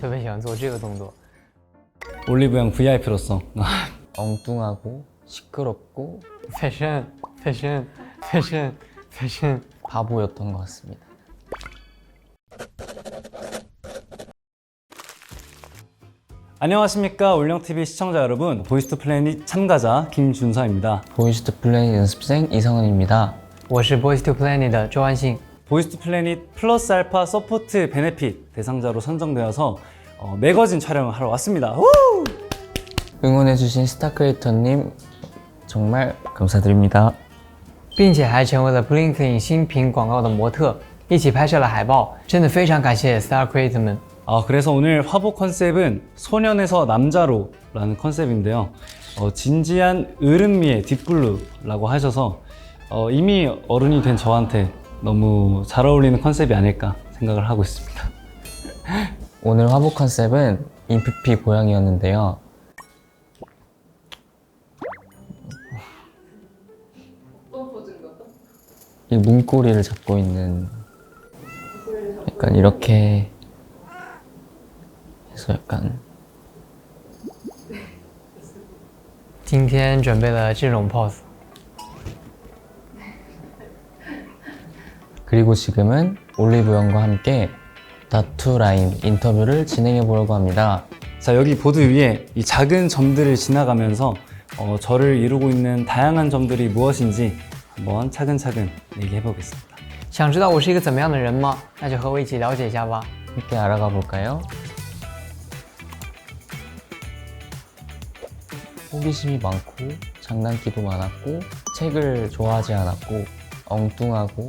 特别喜欢做这个动作。 올리브영 VIP로서 엉뚱하고 시끄럽고 패션, 패션, 패션, 패션. 바보였던 것 같습니다. 안녕하십니까 울령TV 시청자 여러분 보이스트 플래닛 참가자 김준서입니다 보이스트 플레이 연습생 이성은입니다. 我是 Boys to Planet 的周安信。 보이스트 플래닛 플러스 알파 서포트 베네핏 대상자로 선정되어서 어, 매거진 촬영을 하러 왔습니다 우! 응원해주신 스타 크리에이터님 정말 감사드립니다. 并且还成为了 Blinking 新品广告的模特，一起拍摄了海报。真的非常感谢 Star Creator 们。 아, 그래서 오늘 화보 컨셉은 소년에서 남자로 라는 컨셉인데요 어, 진지한 으름미의 딥블루라고 하셔서 어, 이미 어른이 된 저한테 너무 잘 어울리는 컨셉이 아닐까 생각을 하고 있습니다 오늘 화보 컨셉은 인프피 고양이였는데요. 이 문고리를 잡고 있는 약간 이렇게 해서 약간 今天准备了这种 pose， 그리고 지금은 올리브영과 함께 다투 라인 인터뷰를 진행해 보려고 합니다. 자 여기 보드 위에 이 작은 점들을 지나가면서 어, 저를 이루고 있는 다양한 점들이 무엇인지 한번 차근차근 얘기해 보겠습니다 想知道我是一个怎么样的人吗？那就和我一起了解一下吧。 함께 알아가 볼까요? 호기심이 많고 장난기도 많았고 책을 좋아하지 않았고 엉뚱하고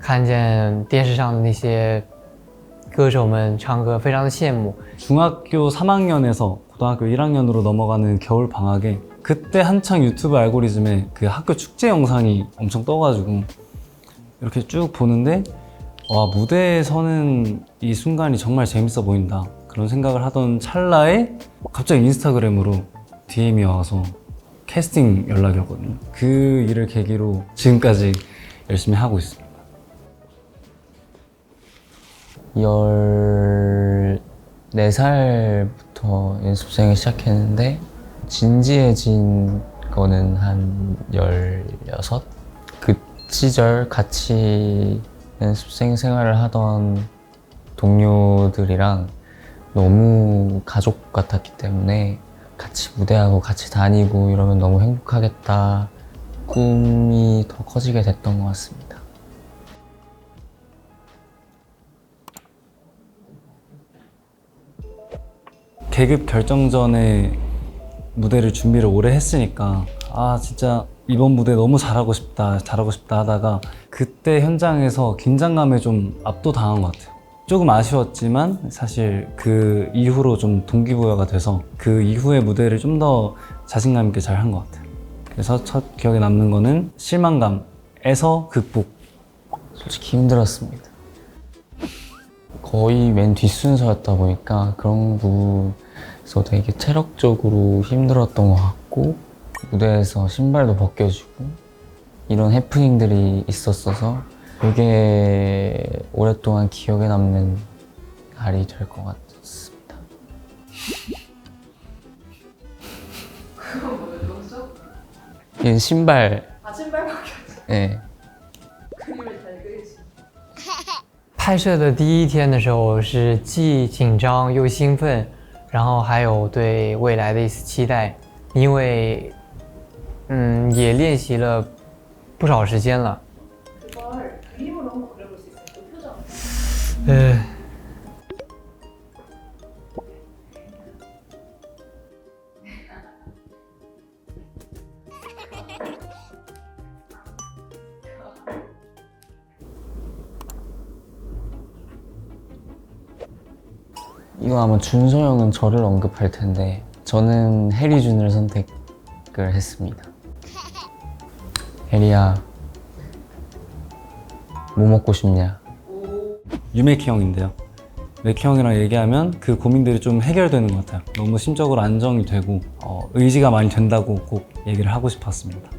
看见电视上的那些歌手们唱歌，非常的羡慕。 중학교 3학년에서 고등학교 1학년으로 넘어가는 겨울 방학에 그때 한창 유튜브 알고리즘에 그 학교 축제 영상이 엄청 떠가지고 이렇게 쭉 보는데 와 무대에 서는 이 순간이 정말 재밌어 보인다 그런 생각을 하던 찰나에 갑자기 인스타그램으로 DM이 와서 캐스팅 연락이 오거든요 그 일을 계기로 지금까지 열심히 하고 있습니다 14살부터 연습생을 시작했는데 진지해진 거는 한 16? 그 시절 같이 연습생 생활을 하던 동료들이랑 너무 가족 같았기 때문에 같이 무대하고 같이 다니고 이러면 너무 행복하겠다 꿈이 더 커지게 됐던 것 같습니다. 계급 결정 전에 무대를 준비를 오래 했으니까 아 진짜 이번 무대 너무 잘하고 싶다 잘하고 싶다 하다가 그때 현장에서 긴장감에 좀 압도당한 것 같아요. 조금 아쉬웠지만 사실 그 이후로 좀 동기부여가 돼서 그 이후의 무대를 좀 더 자신감 있게 잘 한 것 같아요. 그래서 첫 기억에 남는 거는 실망감에서 극복. 솔직히 힘들었습니다. 거의 맨 뒷순서였다 보니까 그런 부분 에서 되게 체력적으로 힘들었던 것 같고 무대에서 신발도 벗겨지고 이런 해프닝들이 있었어서 되게 오랫동안 기억에 남는 날이 될 것 같습니다. 이 신발. 아 신발밖에 네. 그림을 잘 그리시. 拍摄的第一天的时候是既紧张又兴奋， 然后还有对未来的一丝期待因为嗯也练习了不少时间了。嗯 아마 준서 형은 저를 언급할 텐데 저는 해리 준을 선택을 했습니다. 해리야, 뭐 먹고 싶냐? 유메키 형인데요. 메키 형이랑 얘기하면 그 고민들이 좀 해결되는 것 같아요. 너무 심적으로 안정이 되고 어, 의지가 많이 된다고 꼭 얘기를 하고 싶었습니다.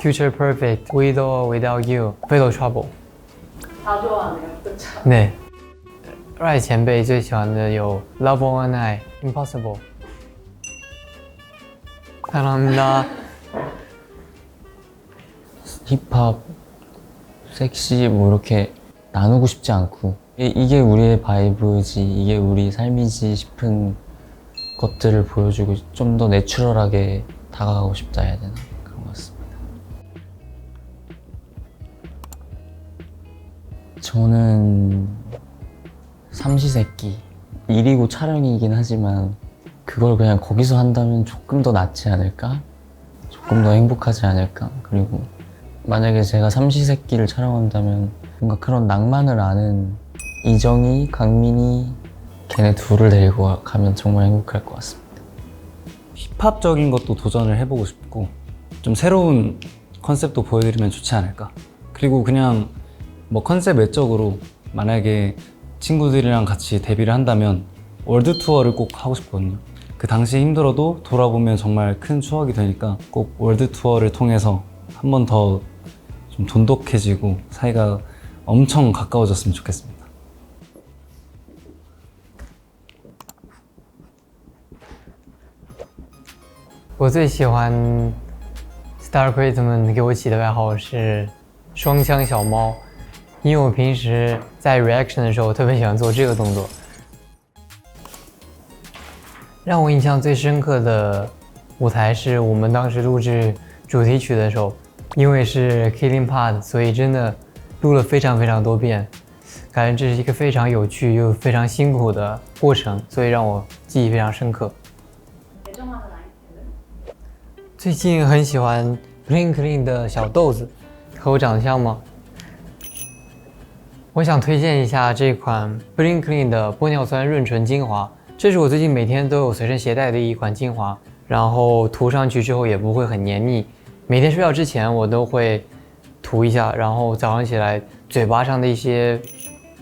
Future Perfect, With or Without You, Fatal Trouble. 다 좋아하네요. 그렇죠. 네. Rice 前辈最喜欢的有 Love One Night, Impossible. 사랑합니다. 힙합, 섹시 뭐 이렇게 나누고 싶지 않고 이- 이게 우리의 바이브지, 이게 우리 삶이지 싶은 것들을 보여주고 좀 더 내추럴하게 다가가고 싶다 해야 되나 저는 삼시세끼 일이고 촬영이긴 하지만 그걸 그냥 거기서 한다면 조금 더 낫지 않을까? 조금 더 행복하지 않을까? 그리고 만약에 제가 삼시세끼를 촬영한다면 뭔가 그런 낭만을 아는 이정이, 강민이 걔네 둘을 데리고 가면 정말 행복할 것 같습니다. 힙합적인 것도 도전을 해보고 싶고 좀 새로운 컨셉도 보여드리면 좋지 않을까. 그리고 그냥 뭐 컨셉 외적으로 만약에 친구들이랑 같이 데뷔를 한다면 월드 투어를 꼭 하고 싶거든요. 그 당시 힘들어도 돌아보면 정말 큰 추억이 되니까 꼭 월드 투어를 통해서 한 번 더 좀 돈독해지고 사이가 엄청 가까워졌으면 좋겠습니다. 我最喜欢 Star Critman 给我起的外号是双枪小猫， 因为我平时在 reaction 的时候，我特别喜欢做这个动作。让我印象最深刻的舞台是我们当时录制主题曲的时候，因为是 killing part，所以真的录了非常非常多遍，感觉这是一个非常有趣又非常辛苦的过程，所以让我记忆非常深刻。最近很喜欢 clean clean 的小豆子，和我长得像吗？我想推荐一下这款 Clean Clean 的玻尿酸润唇精华，这是我最近每天都有随身携带的一款精华，然后涂上去之后也不会很黏腻。每天睡觉之前我都会涂一下，然后早上起来嘴巴上的一些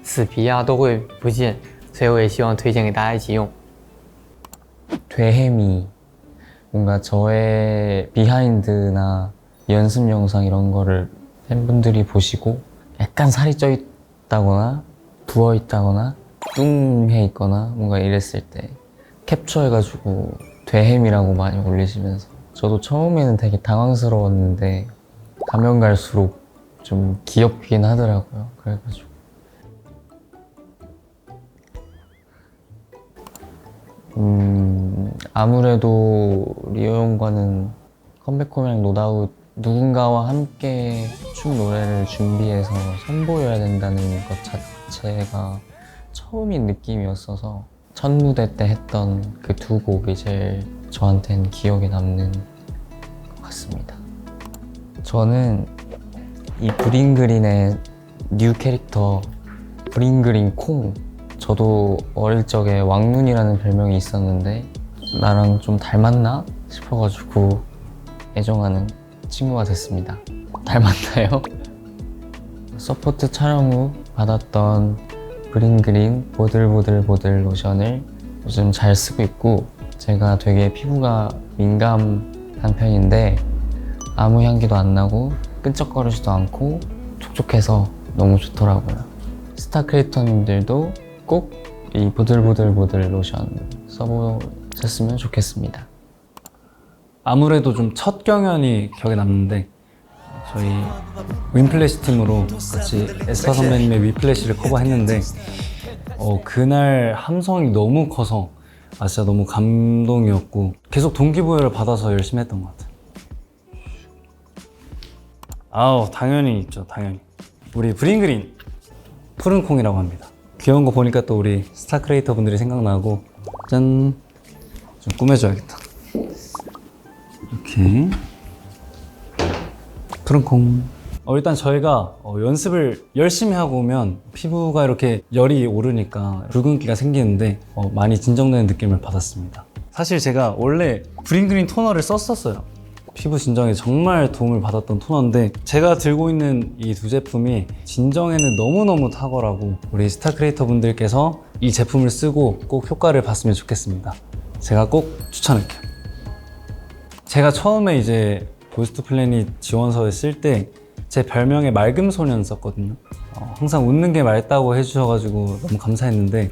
死皮啊都会不见，所以我也希望推荐给大家一起用。 되혜미 뭔가 저의 비하인드나 연습 영상 이런 거를 팬분들이 보시고 약간 살이 쪄 있 다거나 부어 있다거나 뚱해 있거나 뭔가 이랬을 때 캡처해가지고 되혜미라고 많이 올리시면서 저도 처음에는 되게 당황스러웠는데 가면 갈수록 좀 귀엽긴 하더라고요. 그래가지고. 음, 아무래도 리오 형과는 컴백홈이랑 노다웃 누군가와 함께 춤 노래를 준비해서 선보여야 된다는 것 자체가 처음인 느낌이었어서 첫 무대 때 했던 그 두 곡이 제일 저한테는 기억에 남는 것 같습니다. 저는 이 브링그린의 뉴 캐릭터 브링그린 콩 저도 어릴 적에 왕눈이라는 별명이 있었는데 나랑 좀 닮았나 싶어가지고 애정하는 친구가 됐습니다. 닮았나요? 서포트 촬영 후 받았던 브링그린 보들보들보들 로션을 요즘 잘 쓰고 있고 제가 되게 피부가 민감한 편인데 아무 향기도 안 나고 끈적거리지도 않고 촉촉해서 너무 좋더라고요. 스타 크리에이터님들도 꼭 이 보들보들보들 로션 써보셨으면 좋겠습니다. 아무래도 좀 첫 경연이 기억에 남는데 저희 윈플래시 팀으로 같이 에스파 선배님의 위플래시를 커버했는데 어, 그날 함성이 너무 커서 아 진짜 너무 감동이었고 계속 동기부여를 받아서 열심히 했던 것 같아요. 아우 당연히 있죠 당연히 우리 브링그린 푸른 콩이라고 합니다. 귀여운 거 보니까 또 우리 스타 크리에이터 분들이 생각나고 짠 좀 꾸며줘야겠다. 이렇게. 푸른콩. 어, 일단 저희가 어, 연습을 열심히 하고 오면 피부가 이렇게 열이 오르니까 붉은기가 생기는데 어, 많이 진정되는 느낌을 받았습니다. 사실 제가 원래 브링그린 토너를 썼었어요. 피부 진정에 정말 도움을 받았던 토너인데 제가 들고 있는 이 두 제품이 진정에는 너무너무 탁월하고 우리 스타 크리에이터 분들께서 이 제품을 쓰고 꼭 효과를 봤으면 좋겠습니다. 제가 꼭 추천할게요 제가 처음에 이제 보이스트 플래닛 지원서에 쓸 때 제 별명에 맑음 소년 썼거든요. 어, 항상 웃는 게 맑다고 해주셔가지고 너무 감사했는데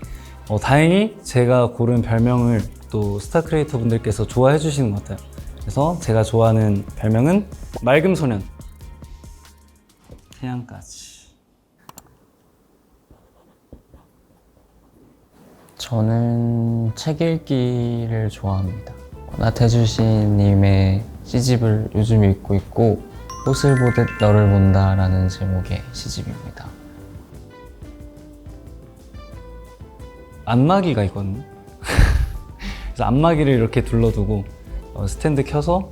어, 다행히 제가 고른 별명을 또 스타 크리에이터 분들께서 좋아해 주시는 것 같아요. 그래서 제가 좋아하는 별명은 맑음 소년. 태양까지. 저는 책 읽기를 좋아합니다. 나태주씨님의 시집을 요즘 읽고 있고 꽃을 보듯 너를 본다라는 제목의 시집입니다. 안마기가 있거든요. 그래서 안마기를 이렇게 둘러두고 어, 스탠드 켜서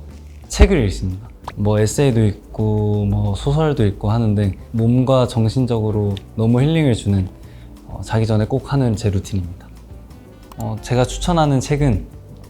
책을 읽습니다. 뭐 에세이도 있고 뭐 소설도 있고 하는데 몸과 정신적으로 너무 힐링을 주는 어, 자기 전에 꼭 하는 제 루틴입니다. 어, 제가 추천하는 책은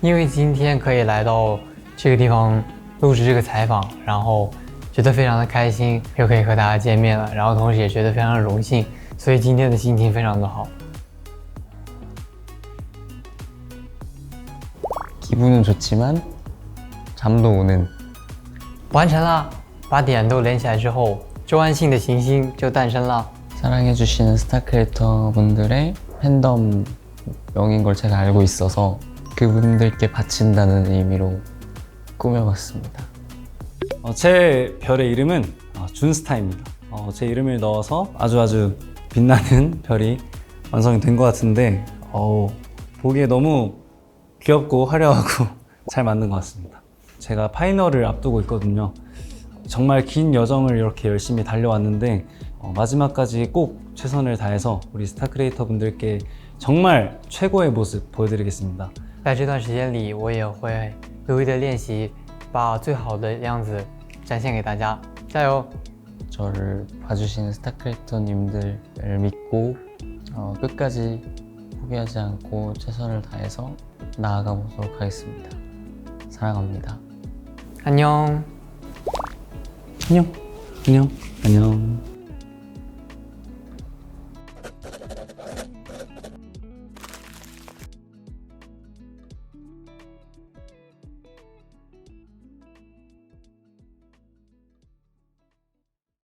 因为今天可以来到这个地方录制这个采访，然后觉得非常的开心，又可以和大家见面了，然后同时也觉得非常的荣幸，所以今天的心情非常的好。 기분은 좋지만 잠도 오는 完成了，把点都连起来之后，周安信的行星就诞生了。 사랑해주시는 스타 크리에이터 분들의 팬덤명인 걸 제가 알고 있어서 그분들께 바친다는 의미로 꾸며봤습니다. 어, 제 별의 이름은 어, 준스타입니다. 어, 제 이름을 넣어서 아주 아주 빛나는 별이 완성이 된 것 같은데 어우, 보기에 너무 귀엽고 화려하고 잘 만든 것 같습니다. 제가 파이널을 앞두고 있거든요. 정말 긴 여정을 이렇게 열심히 달려왔는데 어, 마지막까지 꼭 최선을 다해서 우리 스타 크리에이터 분들께 정말 최고의 모습 보여드리겠습니다. 在这段时间里，我也会努力的练习，把最好的样子展现给大家。加油！ 저를 봐주시는 스타 크리에이터님들을 믿고 어, 끝까지 포기하지 않고 최선을 다해서 나아가 보도록 하겠습니다. 사랑합니다. 안녕。 안녕, 안녕, 안녕.